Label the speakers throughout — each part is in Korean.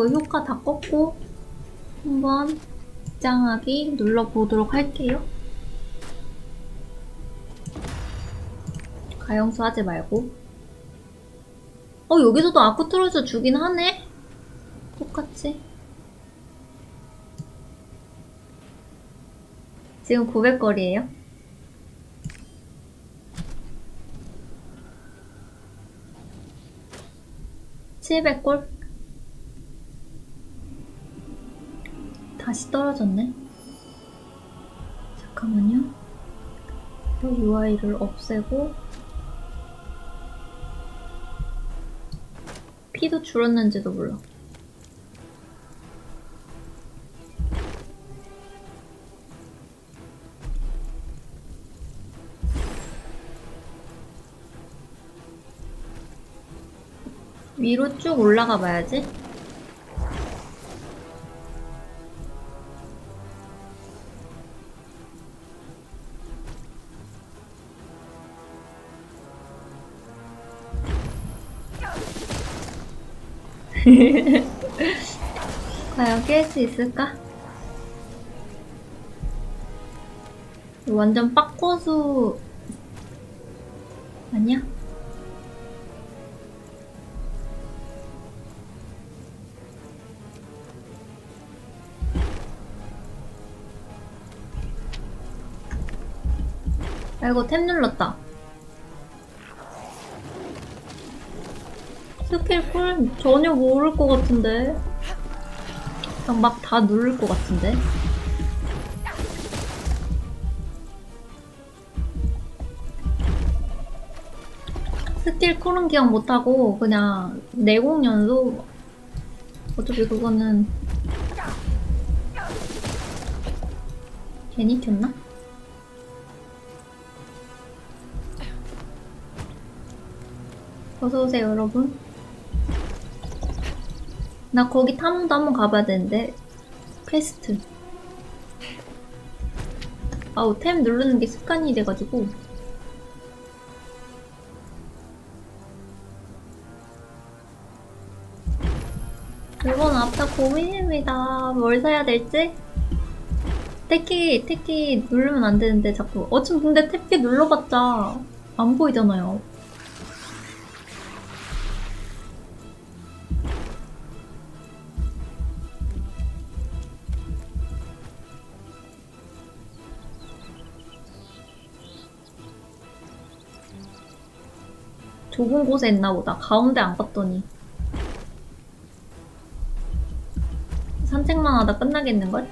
Speaker 1: 그거 효과 다 꺾고 한번 입장하기 눌러보도록 할게요. 가영수 하지 말고. 어, 여기서도 아쿠트로즈 주긴 하네? 똑같이. 지금 900거리에요. 칠백 골 다시 떨어졌네. 잠깐만요. 이 UI를 없애고 피도 줄었는지도 몰라. 위로 쭉 올라가 봐야지. 과연 깰 수 있을까? 완전 빡고수 아니야? 아이고 탭 눌렀다 스킬 쿨 전혀 모를 것 같은데. 그냥 막 다 누를 것 같은데. 스킬 쿨은 기억 못하고 그냥 내공 연속. 어차피 그거는 괜히 켰나? 어서오세요 여러분 나 거기 탐험도 한번 가봐야 되는데. 퀘스트. 아우 템 누르는 게 습관이 돼가지고. 이번 앞다 고민입니다. 뭘 사야 될지? 택키 택키 누르면 안 되는데 자꾸. 어쩜 근데 택키 눌러봤자 안 보이잖아요 좁은 곳에 있나 보다. 가운데 안 갔더니. 산책만 하다 끝나겠는걸?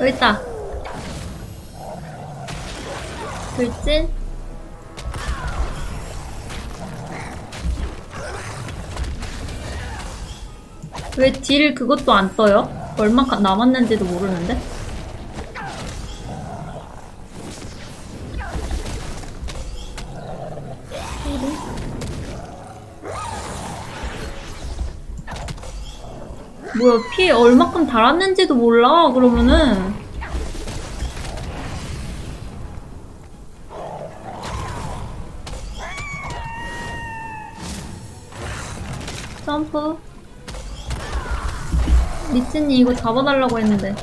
Speaker 1: 여기 있다. 돌진? 왜 딜 그것도 안 떠요? 얼마 가- 남았는지도 모르는데? 뭐야 피 얼마큼 달았는지도 몰라 그러면은 점프 리츠니 이거 잡아달라고 했는데.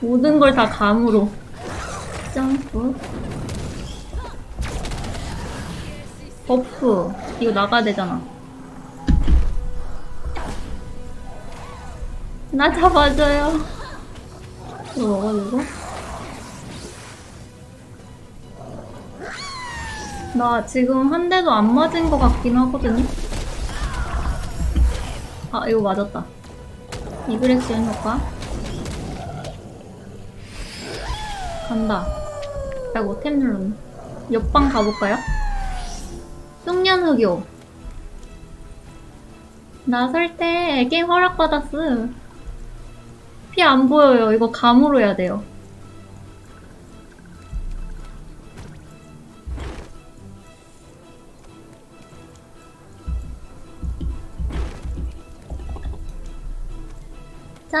Speaker 1: 모든 걸 다 감으로. 점프. 버프. 이거 나가야 되잖아. 나 잡아줘요. 이거 먹어주고 나 지금 한 대도 안 맞은 것 같긴 하거든요. 아, 이거 맞았다. 이그렉션 효과. 간다. 아이고, 템 눌렀네. 옆방 가볼까요? 쑥년 흑요. 나 설 때 게임 허락받았어. 피안 보여요. 이거 감으로 해야 돼요.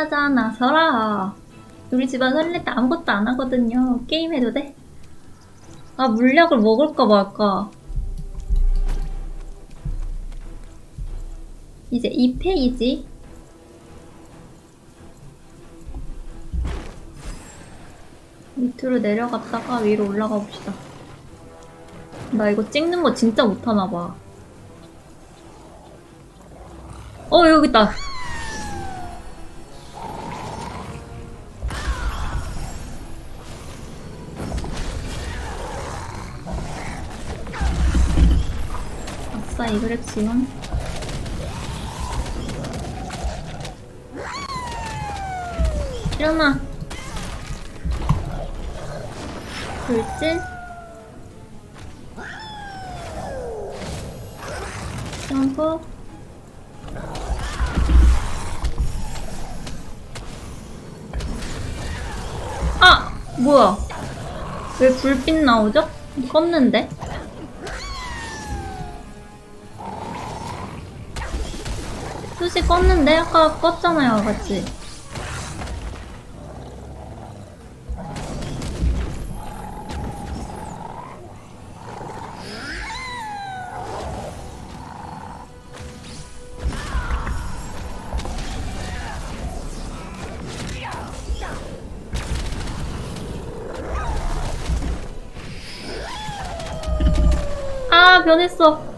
Speaker 1: 짜자 나서라. 우리 집안 설레 때 아무것도 안 하거든요. 게임 해도 돼? 아 물약을 먹을까 말까. 이제 2페이지. 밑으로 내려갔다가 위로 올라가 봅시다. 나 이거 찍는 거 진짜 못하나봐. 어, 여기 있다. 이그렉 지원. 일어나. 돌진. 점프. 아! 뭐야? 왜 불빛 나오죠? 껐는데? 수시 껐는데? 아까 껐잖아요, 같이. 아, 변했어.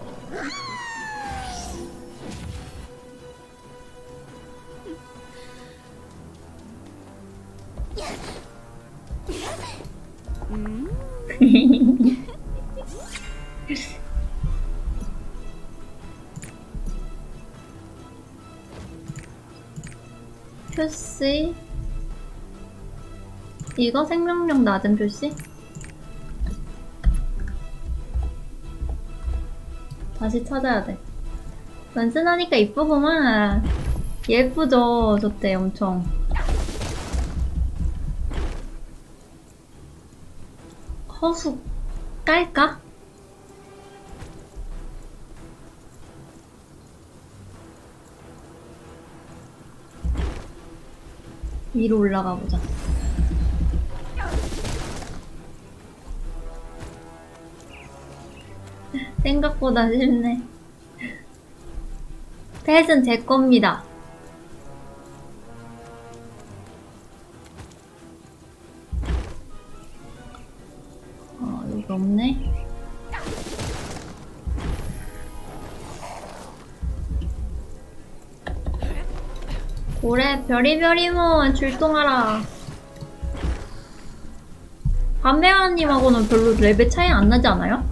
Speaker 1: 표시. 이거 생명력 낮은 표시? 다시 찾아야 돼. 완전하니까 이쁘구만. 예쁘죠? 저때 엄청. 허수 깔까? 위로 올라가 보자. 생각보다 쉽네. 펫은 제 겁니다. 별이별이모 출동하라. 밤배아님하고는 별로 레벨 차이 안 나지 않아요?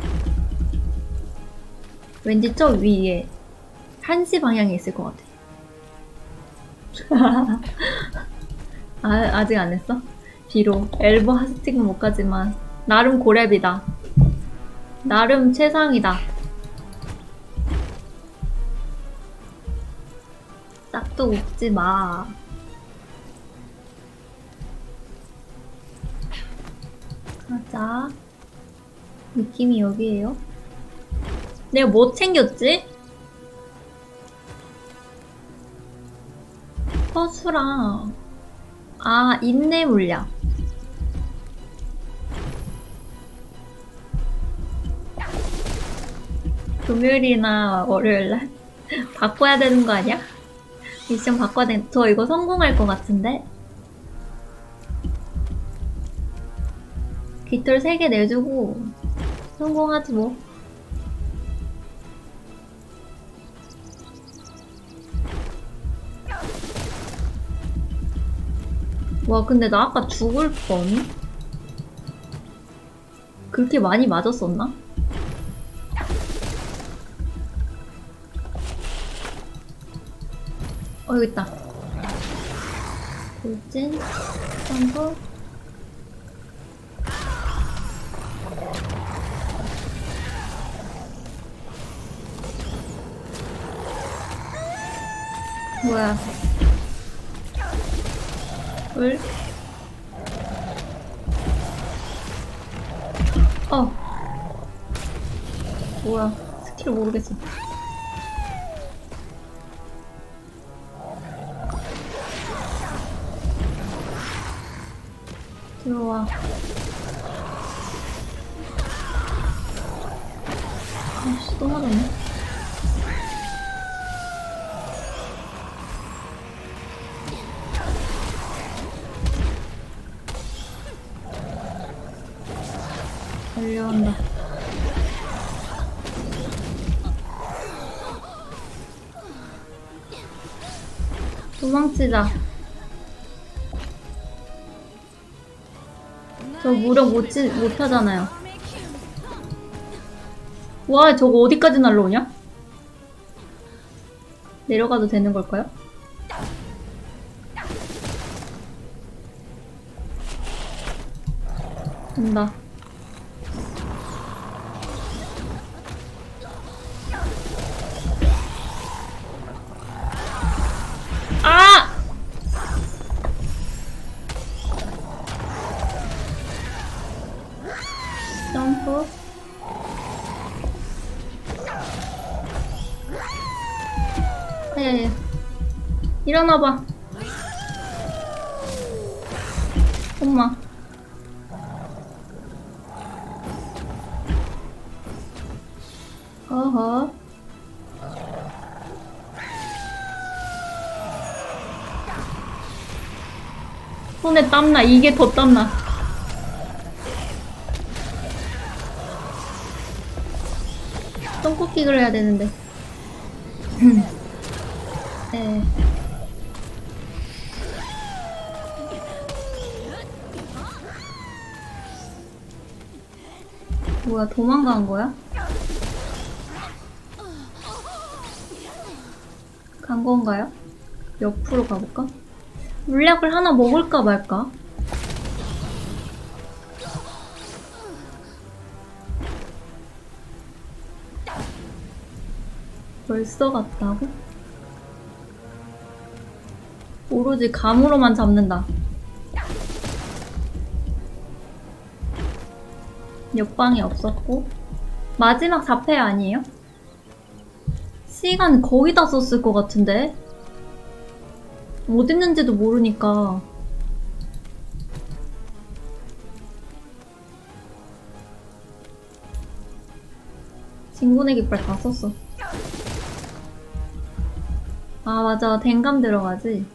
Speaker 1: 왠지 저 위에 한시 방향에 있을 것 같아. 아, 아직 안 했어? 비록 엘보 하스틱은 못 가지만 나름 고렙이다. 나름 최상이다. 싹도 웃지 마. 자. 느낌이 여기에요. 내가 뭐 챙겼지? 허수랑 아 인내 물약 금요일이나 월요일날 바꿔야 되는 거 아니야? 미션 바꿔야 돼. 저 이거 성공할 것 같은데? 깃털 3개 내주고 성공하지 뭐. 와, 근데 나 아까 죽을 뻔. 그렇게 많이 맞았었나? 어, 여기 있다. 돌진, 점프. 뭐야? 울? 어. 뭐야? 스킬 모르겠어. 들어와. 아씨 또 맞았네. 도망치자. 저 무력 못, 치, 못 하잖아요. 와, 저거 어디까지 날라오냐? 내려가도 되는 걸까요? 된다. 일어나봐. 엄마. 어허. 손에 땀나. 이게 더 땀나. 똥꼬킥을 해야 되는데. 뭐야, 도망간 거야? 간 건가요? 옆으로 가볼까? 물약을 하나 먹을까 말까? 벌써 갔다고? 오로지 감으로만 잡는다. 옆방이 없었고 마지막 4패 아니에요? 시간 거의 다 썼을 것 같은데. 어딨는지도 모르니까. 진군의 깃발 다 썼어. 아 맞아. 댕감 들어가지.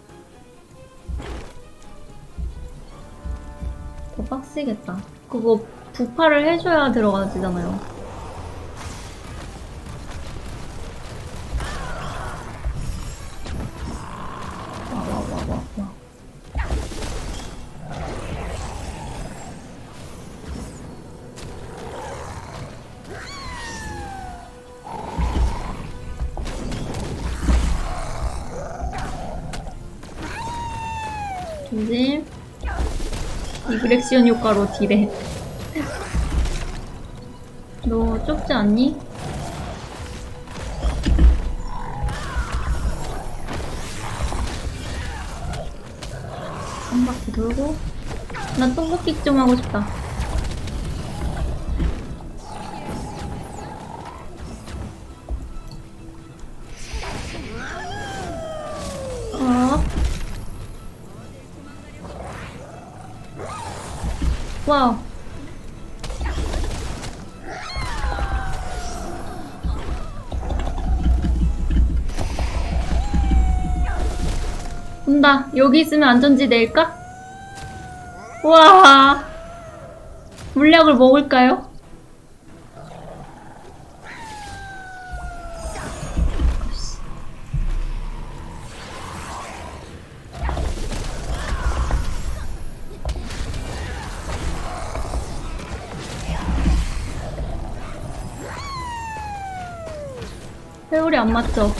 Speaker 1: 더 빡시겠다. 그거 부파를 해줘야 들어가지잖아요 조심 이그렉시온 효과로 딜해 너 좁지 않니? 한 바퀴 돌고 난 똥꼬킥 좀 하고 싶다. 어? 와우 온다. 여기 있으면 안전지대일까? 우와. 물약을 먹을까요? 회오리 안 맞죠?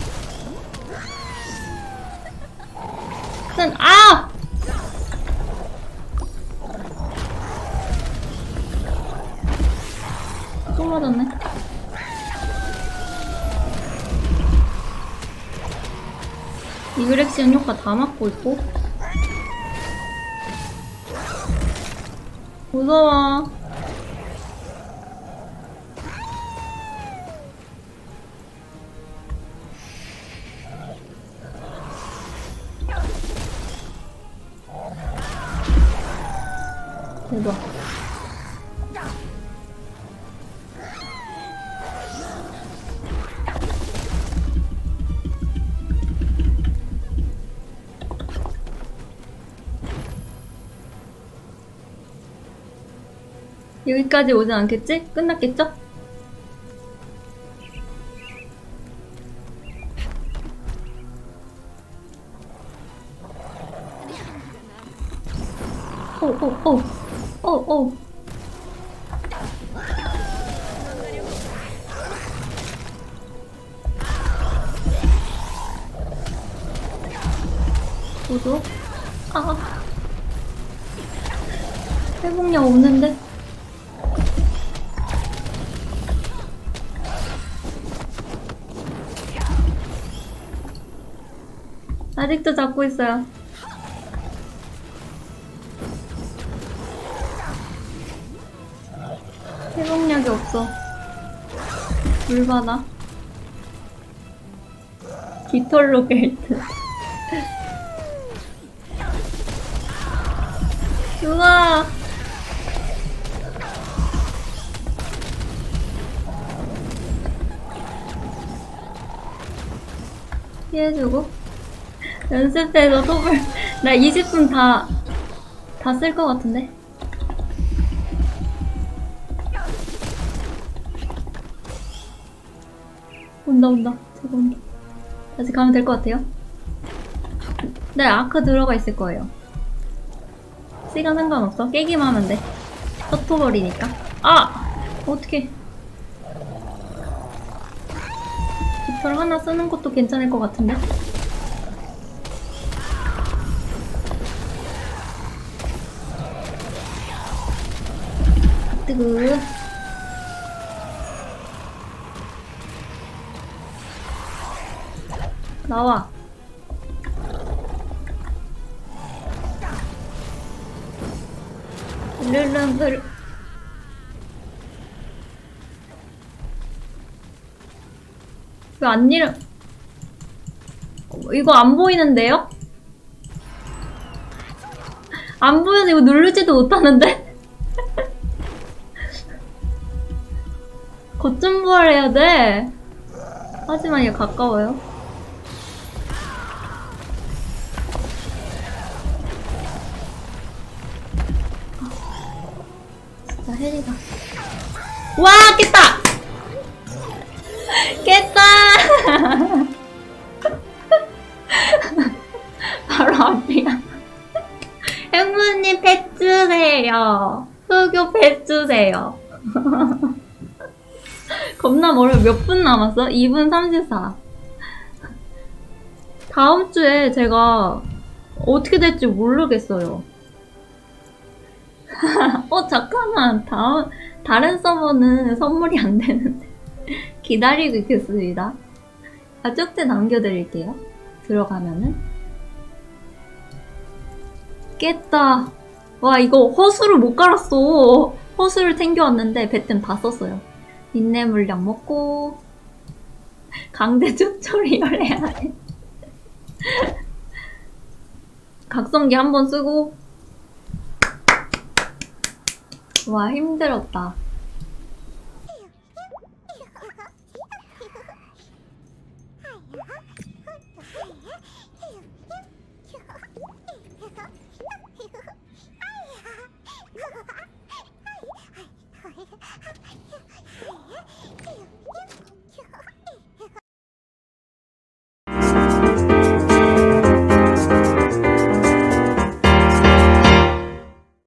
Speaker 1: 이그렉시언 효과 다 맞고 있고. 무서워. 대박. 여기까지 오진 않겠지? 끝났겠죠? 오, 오, 오, 오, 오. 도도? 아. 회복력 없는데? 아직도 잡고 있어요. 회복력이 없어. 물 받아. 깃털로 게이트. 우와! 피해주고. 연습해서 톱을, 나 20분 다, 다 쓸 것 같은데? 온다, 온다. 저거 온다. 다시 가면 될 것 같아요. 네, 아크 들어가 있을 거예요. 시간 상관없어. 깨기만 하면 돼. 터토버리니까. 아! 어떡해. 깃털 하나 쓰는 것도 괜찮을 것 같은데? 뜨그. 나와. 르르르. 왜안 일어? 이거 안 보이는데요? 안 보여서 이거 누르지도 못하는데? 거점 부활 해야 돼. 하지만 이거 가까워요. 진짜 헬이다. 와, 깼다! 깼다! 바로 앞이야. 행무님 펫 주세요. 흑요 펫 주세요. 겁나 멀어. 몇 분 남았어? 2분 34. 다음 주에 제가 어떻게 될지 모르겠어요. 어, 잠깐만. 다음, 다른 서버는 선물이 안 되는데. 기다리고 있겠습니다. 가족들 남겨드릴게요. 들어가면은. 깼다. 와, 이거 허수를 못 갈았어. 허수를 챙겨왔는데 배템 다 썼어요. 인내 물량 먹고, 강제 튜토리얼 해야 돼. 각성기 한 번 쓰고, 와, 힘들었다.